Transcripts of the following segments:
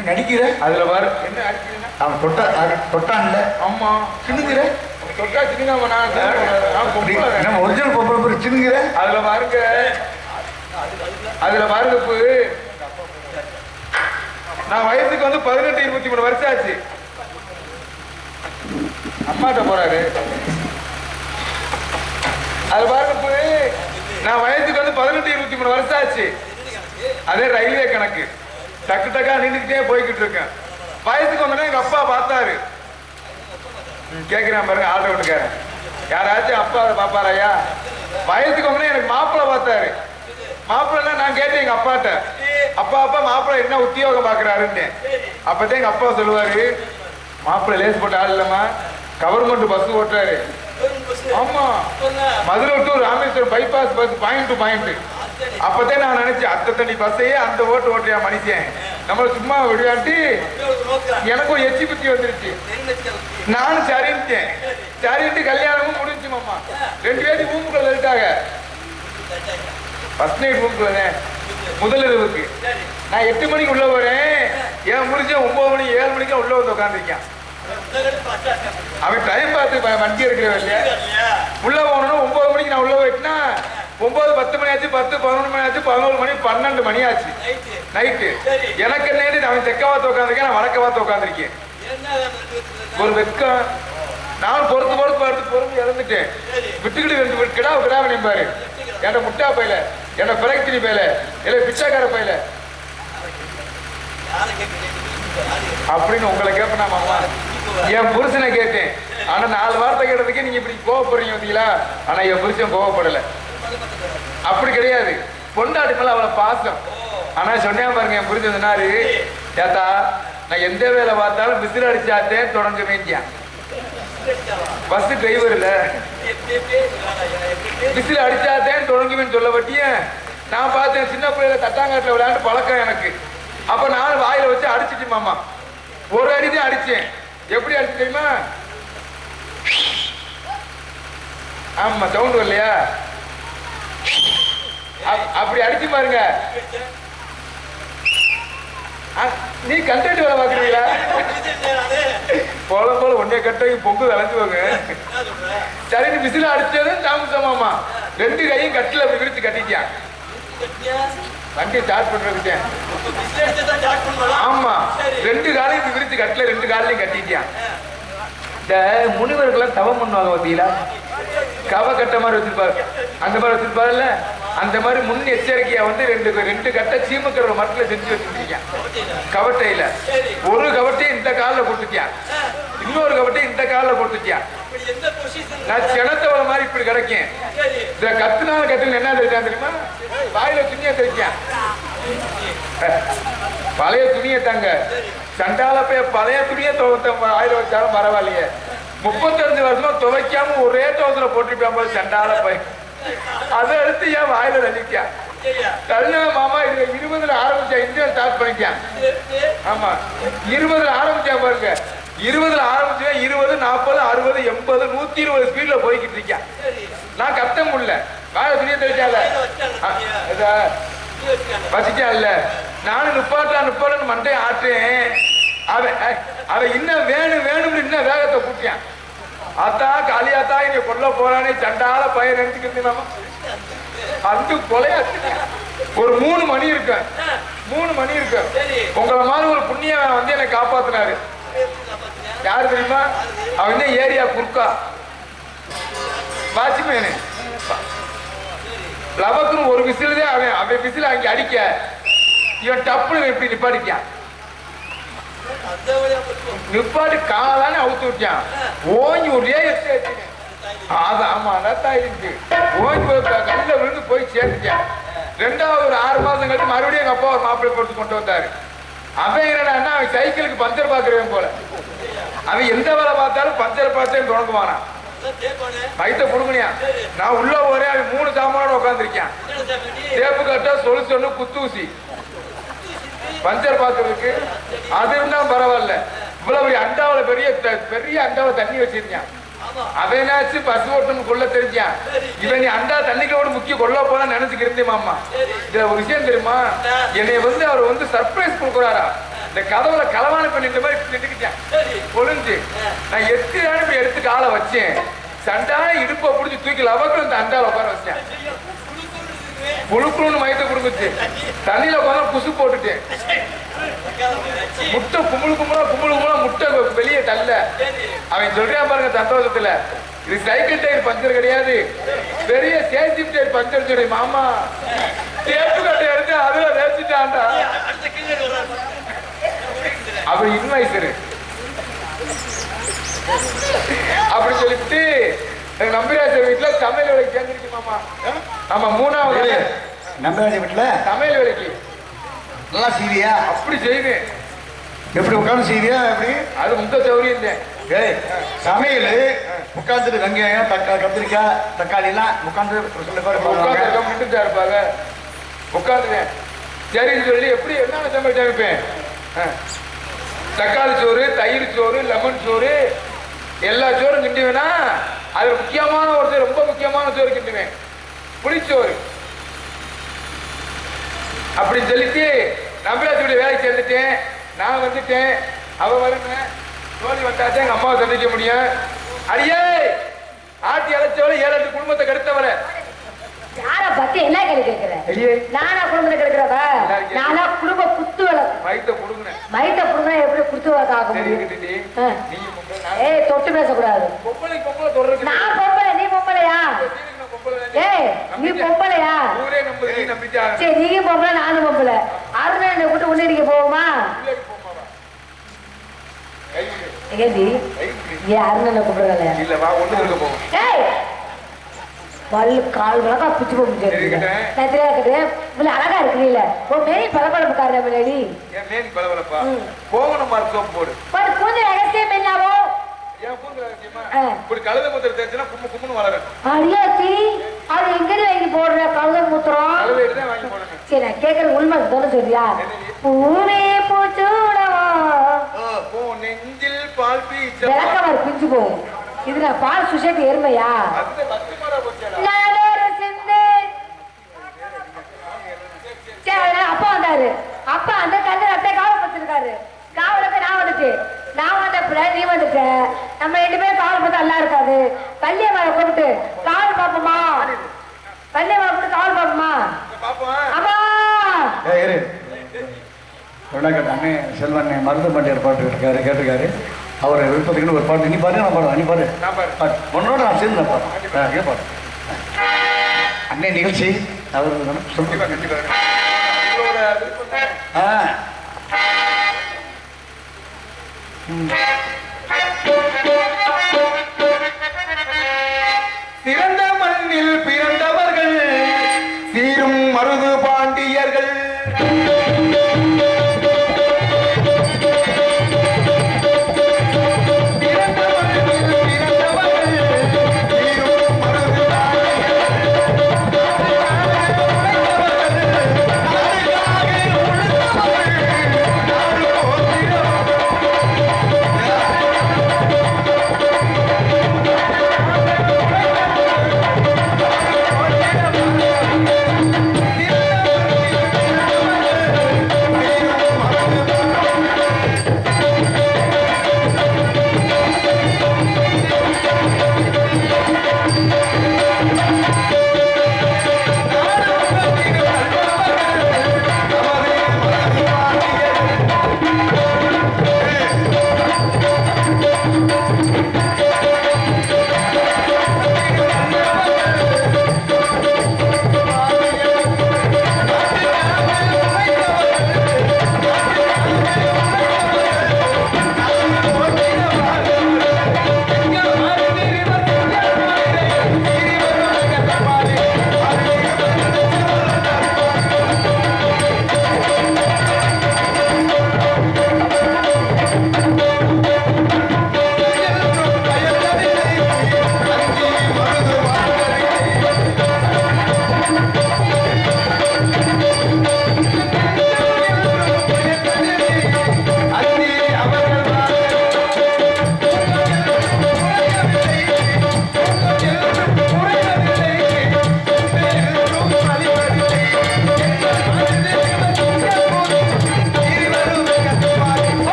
என்ன நடிக்கிற? அதுல பாரு. என்ன அடிக்கிறீங்கன்னா அவன் தொட்டா தொட்டான்ல. ஆமா. சின்னுங்கிற தொட்டா சின்ன நான் நான் பொம்பளை. நம்ம ஒரிஜினல் பொம்பளை பேர் சின்னுங்கிற அதுல பாருங்க. அதுல பாருங்க இப்போ நான் வயசுக்கு வந்து பதினெட்டு இருபத்தி மூணு வருஷம் ஆச்சு. அம்மாட்ட போறாரு. அது பாருங்க இப்போ நான் வயசுக்கு வந்து பதினெட்டு இருபத்தி மூணு வருஷம் ஆச்சு. அதே ரயில்வே கணக்கு. டக்கு டக்கா நின்றுக்கிட்டே போய்கிட்டு இருக்கேன். வயசுக்கு வந்தோடனே எங்க அப்பா பார்த்தாரு. ம், பாருங்க ஆட்டோ ஓட்டுக்காரன் யாராச்சும் அப்பா பாப்பாரையா வயசுக்கு வந்தோடனே எனக்கு மாப்பிள்ளை பார்த்தாரு. மாப்பிள்ளை நான் கேட்டேன் எங்க அப்பாட்ட. அப்பா அப்பா மாப்பிள்ளை என்ன உத்தியோகம் பாக்குறாருன்னு அப்பதான் எங்க அப்பா சொல்லுவாரு மாப்பிள்ளை லேஸ் போட்ட ஆள் இல்லைம்மா. கவர்மெண்ட் பஸ் ஓட்டுறாரு. ஆமா. Madurai to Rameswaram bypass bus point to point அப்பதான் நான் நினைச்சேன் அத்தை தண்ணி பஸ்ஸையே அந்த ஓட்டு ஓட்டுறியா மனுஷன். நம்மளை சும்மா விளையாட்டி எனக்கும் எச்சி புத்தி வந்துருச்சு. நானும் சரின்ட்டேன் சரின்ட்டு கல்யாணமும் முடிஞ்சு மாமா. ரெண்டு பேரும் ரூமுக்குள்ள இருக்காங்க. ஃபர்ஸ்ட் நைட் ரூமுக்குள்ள முதல் இரவுக்கு. நான் எட்டு மணிக்கு உள்ள போறேன். ஏன் முடிஞ்ச ஒன்பது மணி ஏழு மணிக்கு உள்ள வந்து உட்காந்துருக்கேன் அவன் டைம் பார்த்து வண்டி இருக்கிறவன் இல்லையா? உள்ள ஒம்பது ஒன்பது மணிக்கு நான் உள்ள போயிட்டுனா ஒன்பது பத்து மணி ஆச்சு பத்து பதினொன்று மணி ஆச்சு பதினோரு மணி பன்னெண்டு மணி ஆச்சு நைட்டு எனக்கு என்ன அவன் தெக்க பார்த்து உட்காந்துருக்கேன் நான் வடக்க பார்த்து உட்காந்துருக்கேன் ஒரு வெக்கம். நான் பொறுத்து பொறுத்து பார்த்து பொறுத்து இறந்துட்டேன். விட்டுக்கிட்டு ரெண்டு கிடா கிடா பாரு. என்ன முட்டா பையில. என்ன பிறக்திரி பையில. இல்ல பிச்சைக்கார பையில. அப்படின்னு உங்களை கேட்பேன் மாமா. என் புருஷனை கேட்டேன். ஆனா நாலு வார்த்தை கேட்டதுக்கு நீங்க இப்படி கோவப்படுறீங்க பார்த்தீங்களா ஆனா என் புருஷன் கோவப்படல. அப்படி கிடையாது. பொண்டாட்டி மேல அவளை பாசம். ஆனா சொன்னேன் பாருங்க என் புரிஞ்சு சொன்னாரு ஏத்தா நான் எந்த வேலை பார்த்தாலும் விசில் அடிச்சாத்தே தொடங்க வேண்டியான். பஸ் டிரைவர் இல்ல. விசில் அடிச்சாத்தேன் தொடங்குவேன்னு சொல்ல பட்டியன் நான் பார்த்தேன் சின்ன பிள்ளைல தட்டாங்காட்டில் விளையாண்டு பழக்கம் எனக்கு. அப்ப நான் வாயில வச்சு அடிச்சிட்டு மாமா. ஒரு அடி தான் அடிச்சேன். எப்படி அடிச்சு தெரியுமா? ஆமா சவுண்ட் வரலையா? அப்படி அடிச்சு பாருங்க. நீ கண்டென்ட் வேலை பாக்குறீங்களா போல போல ஒன்னே கட்டை பொங்கு விளைஞ்சுவாங்க. சரின்னு விசில அடிச்சதும் தாமசமாமா ரெண்டு கையும் கட்டில அப்படி விரிச்சு கட்டிட்டியான் வண்டியை ஸ்டார்ட் பண்றேன் ஆமா. ரெண்டு காலையும் இப்படி விரிச்சு கட்டில ரெண்டு காலையும் கட்டிட்டியான் இந்த முனிவர்கள்லாம் தவம் பண்ணுவாங்க பார்த்தீங்களா கவ கட்ட மாதிரி வச்சிருப்பாரு. அந்த மாதிரி வச்சிருப்பாருல்ல? அந்த மாதிரி முன் எச்சரிக்கையா வந்து ரெண்டு ரெண்டு கட்டை சீமக்கிற மரத்துல செஞ்சு வச்சுருக்கீங்க கவட்டையில ஒரு கவட்டையும் இந்த காலில் போட்டுட்டியான் இன்னொரு கவட்டையும் இந்த காலில் போட்டுட்டியான் நான் செனத்தவள மாதிரி இப்படி கிடைக்கும் இந்த கத்துனால கத்துல என்ன தெரிஞ்சா தெரியுமா? வாயில துணியை தெரிக்கான் பழைய துணியை தாங்க. சண்டால போய் பழைய துணியை துவத்த வாயில வச்சாலும் பரவாயில்லையே. முப்பத்தஞ்சு வருஷமா துவைக்காம ஒரே துவத்துல போட்டுருப்பான் போது சண்டால போய் அதை எடுத்து ஏன் வாயில தள்ளிக்கா தள்ளின மாமா இது இருபதுல ஆரம்பிச்சா இந்தியன் ஸ்டார்ட் பண்ணிக்கான் ஆமா. இருபதுல ஆரம்பிச்சா பாருங்க. இருபதுல ஆரம்பிச்சா இருபது நாற்பது அறுபது எண்பது நூத்தி இருபது ஸ்பீட்ல போய்கிட்டு இருக்கேன் நான் கத்த முடியல. வாயில துணியை தெளிச்சால வச்சுட்டான்ல நானும் நிப்பாட்டா நிப்பாட்டன்னு மண்டையை ஆட்டேன் அவன் அஹ், அவன் இன்னும் வேணும் வேணும்னு இன்னும் வேகத்தை கூட்டியான். அத்தா காளியாத்தா இங்க கொல்ல போறானே சண்டால பையன் நினைச்சுக்கிட்டு நம்ம அந்த கொலையா? ஒரு மூணு மணி இருக்கு. மூணு மணி இருக்கு. உங்களை மாதிரி ஒரு புண்ணியவன் வந்து என்னை காப்பாத்தினாரு. யாரு தெரியுமா? அவன் ஏரியா குறுக்கா வாட்ச்மேனு. லவக்குன்னு ஒரு விசில் தான் அவன் அவன் விசில் அங்க அடிக்க. இவன் டப்புனு இப்படி நிப்பாடிக்கான் நிப்பாட்டி காலான்னு அவுத்து விட்டான். ஓங்கி ஒரே எட்டுங்க. அது ஆமா அதான் இருக்கு ஓங்கி கல்ல விழுந்து போய் சேர்த்துட்டான். ரெண்டாவது ஒரு ஆறு மாசம் கழிச்சு மறுபடியும் எங்க அப்பா ஒரு மாப்பிள்ளை போட்டு கொண்டு வந்தாரு. அவன் என்னடா அவன் சைக்கிளுக்கு பஞ்சர் பாக்குறவன் போல. அவன் எந்த வேலை பார்த்தாலும் பஞ்சர் பார்த்தே தொடங்குவானா. வயிற்ற புடுங்கணியா நான் உள்ள போறேன் அவன் மூணு சாமானோட உட்காந்துருக்கான் தேப்பு கட்ட சொலுசொன்னு குத்தூசி பஞ்சர் பாக்குறதுக்கு அது இருந்தா பரவாயில்ல. இவ்வளவு அண்டாவில பெரிய பெரிய அண்டாவில தண்ணி வச்சிருக்கான் அவனாச்சு பஸ் ஓட்டணும் கொள்ள தெரிஞ்சான். இவன் அண்டா தண்ணிக்கோட முக்கிய கொல்ல போலாம் நினைச்சுக்கிருந்தே மாமா. இதுல ஒரு விஷயம் தெரியுமா? என்னை வந்து அவர் வந்து சர்ப்ரைஸ் கொடுக்குறாரா? இந்த கதவுல களவாணி பண்ணி இந்த மாதிரி நின்றுக்கிட்டேன் ஒளிஞ்சு. நான் எட்டு நேரம் எடுத்து காலை வச்சேன். சண்டான இடுப்பை பிடிச்சி தூக்கி லவக்கு இந்த அண்டால உட்கார வச்சேன் புழுக்குழுன்னு மயத்தை கொடுக்குச்சு. தண்ணியில உட்காந்து குசு போட்டுட்டேன். முட்டை கும்பல் கும்பலா கும்பல் கும்பலா முட்டை வெளியே தள்ள அவன் சொல்றான் பாருங்க சந்தோஷத்துல. இது சைக்கிள் டயர் பஞ்சர் கிடையாது. பெரிய சேசி டயர் பஞ்சர் சொல்லி மாமா. டேப்பு கட்டை எடுத்து அதுல ரசிட்டான்டா அப்படி இன்வைசரு அப்படி சொல்லிட்டு நம்பிராஜர் வீட்டுல சமையல் வேலைக்கு சேர்ந்துருக்கு மாமா. ஆமா மூணாவது. ஏய், நம்பராஜ வீட்டுல சமையல் வேலைக்கு. நல்லா செய்வியா அப்படி செய்வேன் எப்படி உட்காந்து செய்வியா எப்படி? அது உங்க சௌரியம் ஏய் சமையல் உட்காந்துட்டு வெங்காயம் தக்காளி கத்திரிக்காய் தக்காளி எல்லாம் உட்காந்து சில பேர் இருக்க மட்டும் இருப்பாங்க. உட்காந்துவேன் சரின்னு சொல்லி எப்படி என்னென்ன சமையல் சமைப்பேன். தக்காளி சோறு தயிர் சோறு லெமன் சோறு எல்லா சோறும் கிண்டுவேனா? அது முக்கியமான ஒரு ரொம்ப முக்கியமான சோறு கிண்டுவேன். புளிச்சோறு. அப்படின்னு சொல்லிட்டு நம்பிராஜுடைய வேலைக்கு சேர்ந்துட்டேன். நான் வந்துட்டேன். அவ வருங்க. தோழி வந்தாச்சே எங்க அம்மாவை சந்திக்க முடியும். அடியே! ஆட்டி அழைச்சவளை ஏழு எட்டு குடும்பத்தை கெடுத்தவளை. யார பத்தி என்ன கேள்வி நானா குடும்பத்தை கெடுக்கிறவ. நானா குடும்ப குத்து வளர்க்கும் வயிற்ற கொடுங்க மைத்த குடும்பம் எப்படி குத்து வளர்க்க ஆக முடியும் பொம்பளை, ஏய் தொட்டு பேசக்கூடாது. பொம்பளை பொம்பளை தொடர்றது நான் பொம்பளை நீ பொம்பளையா நான் பொம்பளை தானே. ஏய் நீ நம்பிட்டேன். பொம்பளையா ஊரே நம்புது, நீ நம்பிட்டா? சரி நீங்க பொம்பளை நானும் பொம்பளை அருணா என்னை விட்டு உன்னிடிக்க போவோமா? விடு. ஏன் அருணனை கூப்பிடுறல ஏய்! பல்லு கால் வழக்கா பிச்சு போக முடியாது இவ்வளவு அழகா இருக்கிறீல்ல ஒரு மேரி பளபளப்புக்காரன் முன்னாடி என் மேனி பளபளப்பா. போகணும் சோப்பு போடு. ரகசியம் என்னவோ இப்படி கழுத கும்மு கும்முன்னு வளரும். அது எங்க வாங்கி போடுற கழுத மூத்திரம்? வாங்கி சரி நான் கேட்கற உண்மை தானே சொல்றியா பூவே பூச்சூடவா? போ நெஞ்சில் பால் பீச்ச விளக்கவர் பிஞ்சு போகும் இது நான் பால் சுஷேட்டு எருமையா? அப்பா வந்தாரு. அப்பா அந்த கண்ணு அத்தை காவல் பத்திருக்காரு காவலுக்கு நான் வந்துட்டு நான் வந்த பிள்ளை நீ வந்துட்ட. நம்ம ரெண்டு பேரும் காவல் பார்த்தா நல்லா இருக்காது. பள்ளியம்மாவை கூப்பிட்டு காவல் பார்ப்போமா? பள்ளியம்மாவை கூப்பிட்டு காவல் பார்ப்போமா? பாப்போம் அம்மா இரு. ரெண்டாக்கட்ட அண்ணே செல்வண்ணே மருந்து பண்டிகர் பாட்டு இருக்காரு கேட்டிருக்காரு அவர் விருப்பத்துக்குன்னு ஒரு பாட்டு. நீ பாரு நான் பாடு. நீ பாரு. உன்னோட நான் சேர்ந்து நான் பாடு ஆ, நீ பாடு. அண்ணே நிகழ்ச்சி. அவர் சொல்லுங்க. ஆ.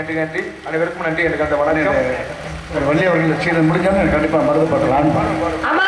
நன்றி நன்றி. அனைவருக்கும் நன்றி. எனக்கு அந்த ஒரு வள்ளி அவர்கள் சீரன் முடிஞ்சாலும் எனக்கு கண்டிப்பாக மருந்து அம்மா